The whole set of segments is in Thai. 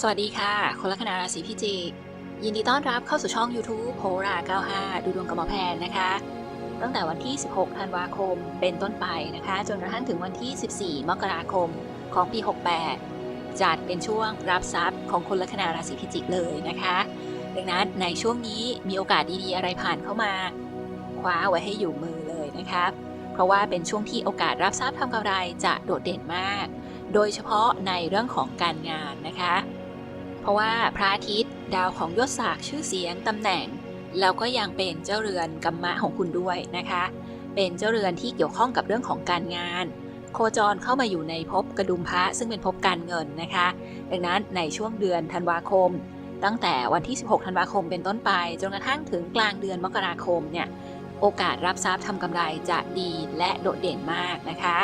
สวัสดีค่ะ คนลัคนาราศีพิจิก ยินดีต้อนรับเข้าสู่ช่อง YouTube โหรา 95 ดูดวงกับหมอแพนนะคะ ตั้งแต่วันที่ 16 ธันวาคมเป็นต้นไปนะคะ จนกระทั่งถึงวันที่ 14 มกราคมของปี 68 จัดเป็นช่วงรับทรัพย์ของคนลัคนาราศีพิจิกเลยนะคะ ดังนั้นในช่วงนี้มีโอกาสดีๆอะไรผ่านเข้ามา คว้าไว้ให้อยู่มือเลยนะคะเพราะว่าเป็นช่วงที่โอกาสรับทรัพย์ทำกำไรจะโดดเด่นมาก โดยเฉพาะในเรื่องของการงานนะคะ เพราะว่าพระอาทิตย์ดาวของยศศักดิ์ชื่อเสียงตำแหน่ง แล้วก็ยังเป็นเจ้าเรือนกัมมะของคุณด้วยนะคะ เป็นเจ้าเรือนที่เกี่ยวข้องกับเรื่องของการงาน โคจรเข้ามาอยู่ในภพกระดุมพระซึ่งเป็นภพการเงินนะคะ ดังนั้นในช่วงเดือนธันวาคม ตั้งแต่วันที่ 16 ธันวาคมเป็นต้นไปจนกระทั่งถึงกลางเดือนมกราคมเนี่ยโอกาสรับทรัพย์ทำกำไรจะดีและโดดเด่นมากนะคะ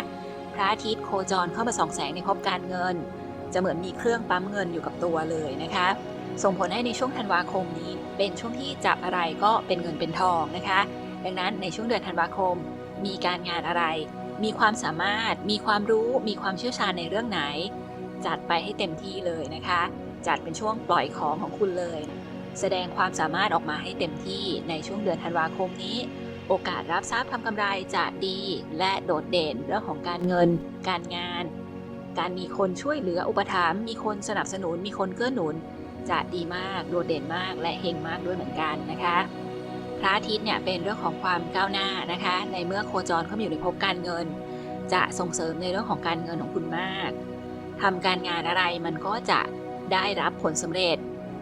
พระอาทิตย์โคจรเข้ามาส่องแสงในภพการเงิน จะเหมือนมีเครื่องปั๊มเงินอยู่กับตัวเลยนะคะ ส่งผลให้ในช่วงธันวาคมนี้ เป็นช่วงที่จับอะไรก็เป็นเงินเป็นทองนะคะ ดังนั้นในช่วงเดือนธันวาคม มีการงานอะไร มีความสามารถ มีความรู้ มีความเชี่ยวชาญในเรื่องไหน จัดไปให้เต็มที่เลยนะคะ จัดเป็นช่วงปล่อยของของคุณเลย แสดงความสามารถออกมาให้เต็มที่ในช่วงเดือนธันวาคมนี้ โอกาสรับทรัพย์ทำกำไรจะดี และโดดเด่นเรื่องของการเงิน การงาน การมีคนช่วยเหลืออุปถัมภ์มีคนสนับสนุน มีคนเกื้อหนุน จะดีมากโดดเด่นมากและเฮงมากด้วยเหมือนกันนะคะพระอาทิตย์เนี่ยเป็นเรื่องของความก้าวหน้านะคะ ในเมื่อโคจรเข้ามาอยู่ในภพการเงิน จะส่งเสริมในเรื่องของการเงินของคุณมากทำการงานอะไรมันก็จะได้รับผลสำเร็จ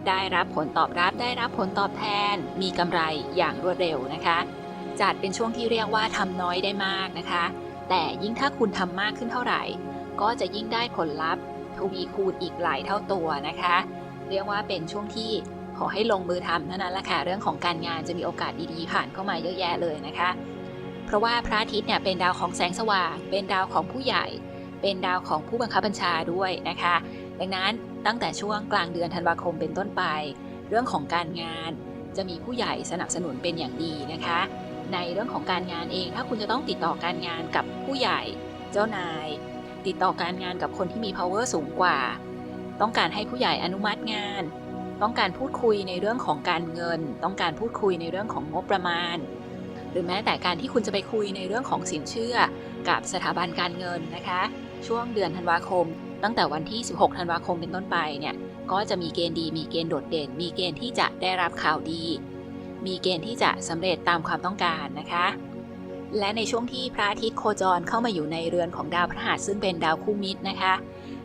ได้รับผลตอบรับ ได้รับผลตอบแทน มีกำไรอย่างรวดเร็วนะคะ จัดเป็นช่วงที่เรียกว่าทำน้อยได้มากนะคะ แต่ยิ่งถ้าคุณทำมากขึ้นเท่าไหร่ ก็จะยิ่งได้ผลลัพธ์ทวีคูณอีกหลายเท่าตัวนะคะ เรียกว่าเป็นช่วงที่ขอให้ลงมือทำเท่านั้นแหละค่ะเรื่องของการงานจะมีโอกาสดีๆผ่านเข้ามาเยอะแยะเลยนะคะ เพราะว่าพระอาทิตย์เนี่ยเป็นดาวของแสงสว่าง เป็นดาวของผู้ใหญ่ เป็นดาวของผู้บังคับบัญชาด้วยนะคะ ดังนั้นตั้งแต่ช่วงกลางเดือนธันวาคมเป็นต้นไป เรื่องของการงานจะมีผู้ใหญ่สนับสนุนเป็นอย่างดีนะคะ ในเรื่องของการงานเองถ้าคุณจะต้องติดต่อการงานกับผู้ใหญ่ เจ้านาย ติดต่อการงานกับคนที่มี power สูงกว่า ต้องการให้ผู้ใหญ่อนุมัติงาน ต้องการพูดคุยในเรื่องของการเงิน ต้องการพูดคุยในเรื่องของงบประมาณ หรือแม้แต่การที่คุณจะไปคุยในเรื่องของสินเชื่อ กับสถาบันการเงินนะคะ ช่วงเดือนธันวาคม ตั้งแต่วันที่ 16 ธันวาคมเป็นต้นไปเนี่ยก็จะมีเกณฑ์ดี มีเกณฑ์โดดเด่น มีเกณฑ์ที่จะได้รับข่าวดี มีเกณฑ์ที่จะสำเร็จตามความต้องการนะคะ และในช่วงที่พระอาทิตย์โคจรเข้ามาอยู่ในเรือนของดาวพฤหัสซึ่งเป็นดาวคู่มิตรนะคะ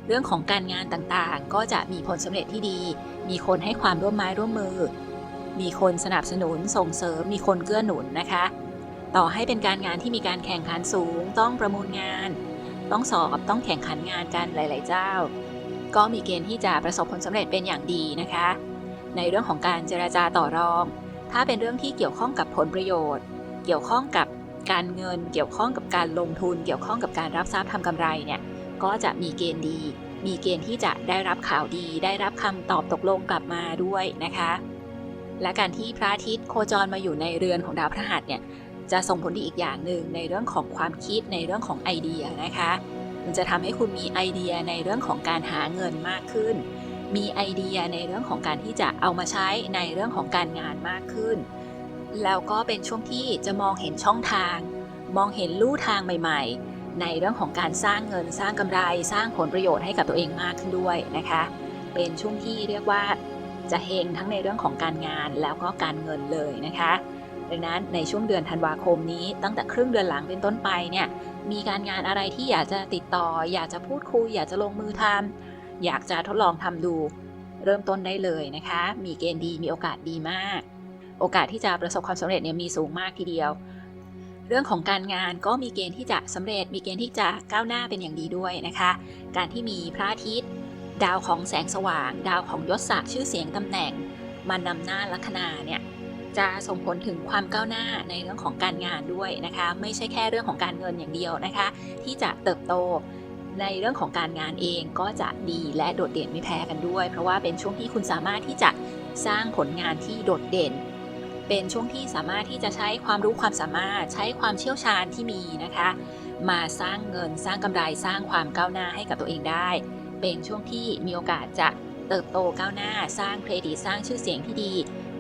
เรื่องของการงานต่างๆ ก็จะมีผลสำเร็จที่ดี มีคนให้ความร่วมไม้ร่วมมือ มีคนสนับสนุนส่งเสริม มีคนเกื้อหนุนนะคะ ต่อให้เป็นการงานที่มีการแข่งขันสูง ต้องประมูลงาน ต้องสอบต้องแข่งขันงานกันหลาย ๆ เจ้า ก็มีเกณฑ์ที่จะประสบผลสำเร็จเป็นอย่างดีนะคะ ในเรื่องของการเจราจาต่อรอง ถ้าเป็นเรื่องที่เกี่ยวข้องกับผลประโยชน์ เกี่ยวข้องกับ การเงินเกี่ยวข้องกับการลงทุนเกี่ยวข้องกับการรับทรัพย์ทำกำไรเนี่ยก็จะมีเกณฑ์ดี มีเกณฑ์ที่จะได้รับข่าวดี ได้รับคำตอบตกลงกลับมาด้วยนะคะ และการที่พระอาทิตย์โคจรมาอยู่ในเรือนของดาวพฤหัสเนี่ยจะส่งผลดีอีกอย่างหนึ่งในเรื่องของความคิดในเรื่องของไอเดียนะคะ มันจะทำให้คุณมีไอเดียในเรื่องของการหาเงินมากขึ้น มีไอเดียในเรื่องของการที่จะเอามาใช้ในเรื่องของการงานมากขึ้น แล้วก็เป็นช่วงที่จะมองเห็นช่องทาง มองเห็นลู่ทางใหม่ ๆ ในเรื่องของการสร้างเงินสร้างกำไร สร้างผลประโยชน์ให้กับตัวเองมากขึ้นด้วยนะคะ เป็นช่วงที่เรียกว่าจะเฮงทั้งในเรื่องของการงานแล้วก็การเงินเลยนะคะดังนั้นในช่วงเดือนธันวาคมนี้ตั้งแต่ครึ่งเดือนหลังเป็นต้นไปเนี่ยมีการงานอะไรที่อยากจะติดต่อ อยากจะพูดคุย อยากจะลงมือทำอยากจะทดลองทำดู เริ่มต้นได้เลยนะคะ มีเกณฑ์ดีมีโอกาสดีมาก โอกาสที่จะประสบความสำเร็จเนี่ยมีสูงมากทีเดียว เรื่องของการงานก็มีเกณฑ์ที่จะสำเร็จ มีเกณฑ์ที่จะก้าวหน้าเป็นอย่างดีด้วยนะคะ การที่มีพระอาทิตย์ ดาวของแสงสว่าง ดาวของยศศักดิ์ชื่อเสียงตำแหน่งมานำหน้าลัคนาเนี่ยจะส่งผลถึงความก้าวหน้าในเรื่องของการงานด้วยนะคะ ไม่ใช่แค่เรื่องของการเงินอย่างเดียวนะคะ ที่จะเติบโตในเรื่องของการงานเองก็จะดีและโดดเด่นไม่แพ้กันด้วย เพราะว่าเป็นช่วงที่คุณสามารถที่จะสร้างผลงานที่โดดเด่น เป็นช่วงที่สามารถที่จะใช้ความรู้ความสามารถ ใช้ความเชี่ยวชาญที่มีนะคะ มาสร้างเงินสร้างกำไรสร้างความก้าวหน้าให้กับตัวเองได้ เป็นช่วงที่มีโอกาสจะเติบโตก้าวหน้า สร้างเครดิตสร้างชื่อเสียงที่ดี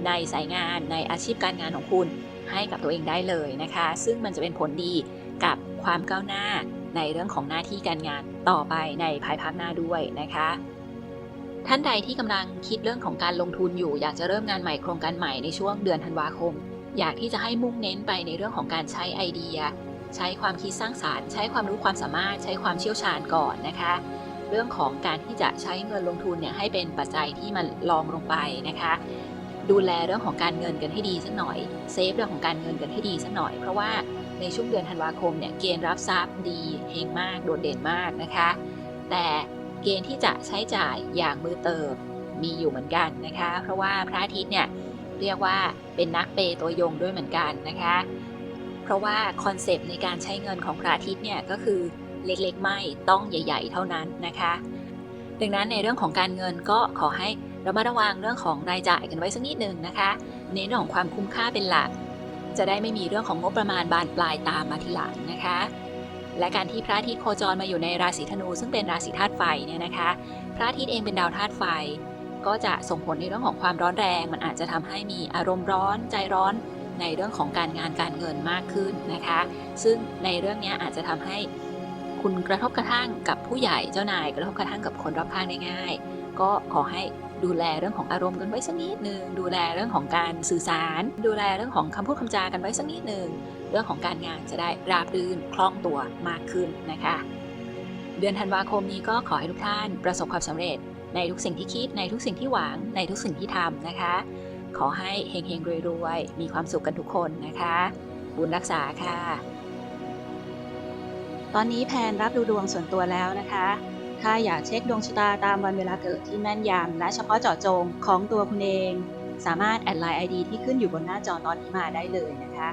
ในสายงานในอาชีพการงานของคุณให้กับตัวเองได้เลยนะคะ ซึ่งมันจะเป็นผลดีกับความก้าวหน้าในเรื่องของหน้าที่การงานต่อไปในภายภาคหน้าด้วยนะคะ ท่านใดที่กำลังคิดเรื่องของการลงทุนอยู่ อยากจะเริ่มงานใหม่โครงการใหม่ในช่วงเดือนธันวาคม อยากที่จะให้มุ่งเน้นไปในเรื่องของการใช้ไอเดีย ใช้ความคิดสร้างสารรค์ ใช้ความรู้ความสามารถ ใช้ความเชี่ยวชาญก่อนนะคะ เรื่องของการที่จะใช้เงินลงทุนเนี่ยให้เป็นปัจจัยที่มันรองลงไปนะคะ ดูแลเรื่องของการเงินกันให้ดีสักหน่อยเซฟเรื่องของการเงินกันให้ดีสักหน่อยเพราะว่าในช่วงเดือนธันวาคมเนี่ยเกณฑ์รับทรัพย์ดีเฮงมากโดดเด่นมากนะคะ แต่ เกณฑ์ที่จะใช้จ่ายอย่างมือเติบมีอยู่เหมือนกันนะคะ เพราะว่าพระอาทิตย์เนี่ยเรียกว่าเป็นนักเปย์ตัวยงด้วยเหมือนกันนะคะ เพราะว่าคอนเซปต์ในการใช้เงินของพระอาทิตย์เนี่ยก็คือเล็กๆ ไม่ต้องใหญ่ ๆ เท่านั้นนะคะ ดังนั้นในเรื่องของการเงินก็ขอให้ระมัดระวังเรื่องของรายจ่ายกันไว้สักนิดหนึ่งนะคะในเรื่องของความคุ้มค่าเป็นหลัก จะได้ไม่มีเรื่องของงบประมาณบานปลายตามมาทีหลังนะคะ และการที่พระอาทิตย์โคจรมาอยู่ในราศีธนู ซึ่งเป็นราศีธาตุไฟเนี่ยนะคะ พระอาทิตย์เองเป็นดาวธาตุไฟ ก็จะส่งผลในเรื่องของความร้อนแรง มันอาจจะทำให้มีอารมณ์ร้อนใจร้อนในเรื่องของการงานการเงินมากขึ้นนะคะ ซึ่งในเรื่องนี้อาจจะทำให้คุณกระทบกระทั่งกับผู้ใหญ่เจ้านายกระทบกระทั่งกับคนรอบข้างได้ง่าย ก็ขอให้ดูแลเรื่องของอารมณ์กันไว้สักนิดหนึ่งดูแลเรื่องของการสื่อสาร ดูแลเรื่องของคำพูดคำจากันไว้สักนิดหนึ่ง เรื่องของการงานจะได้ราบรื่นคล่องตัวมากขึ้นนะคะ เดือนธันวาคมนี้ก็ขอให้ทุกท่านประสบความสำเร็จ ในทุกสิ่งที่คิดในทุกสิ่งที่หวังในทุกสิ่งที่ทำนะคะ ขอให้เฮงๆรวยๆมีความสุขกันทุกคนนะคะ บุญรักษาค่ะ ตอนนี้แพนรับดูดวงส่วนตัวแล้วนะคะถ้าอยากเช็คดวงชะตาตามวันเวลาเกิดที่แม่นยำและเฉพาะเจาะจงของตัวคุณเอง สามารถแอดไลน์ ID ที่ขึ้นอยู่บนหน้าจอตอนนี้มาได้เลยนะคะ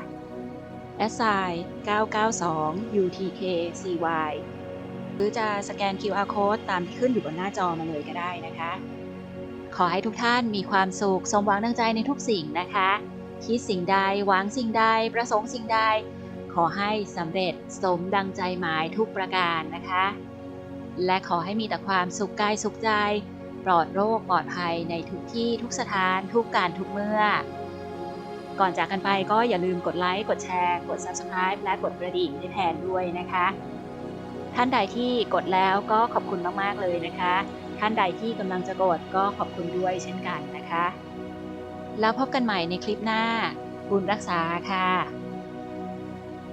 แอดไซน์992 UTKCY หรือจะสแกน QR code ตามที่ขึ้นอยู่บนหน้าจอมาเลยก็ได้นะคะ ขอให้ทุกท่านมีความสุขสมหวังดังใจในทุกสิ่งนะคะ คิดสิ่งใดหวังสิ่งใด ประสงค์สิ่งใด ขอให้สำเร็จสมดังใจหมายทุกประการนะคะ และขอให้มีแต่ความสุขกายสุขใจ ปลอดโรคปลอดภัยในทุกที่ทุกสถานทุกการทุกเมื่อ ก่อนจากกันไปก็อย่าลืมกดไลค์ กดแชร์ กด Subscribe และกดกระดิ่งให้แทนด้วยนะคะ ท่านใดที่กดแล้วก็ขอบคุณมากๆเลยนะคะ ท่านใดที่กำลังจะกดก็ขอบคุณด้วยเช่นกันนะคะ แล้วพบกันใหม่ในคลิปหน้า บุญรักษาค่ะ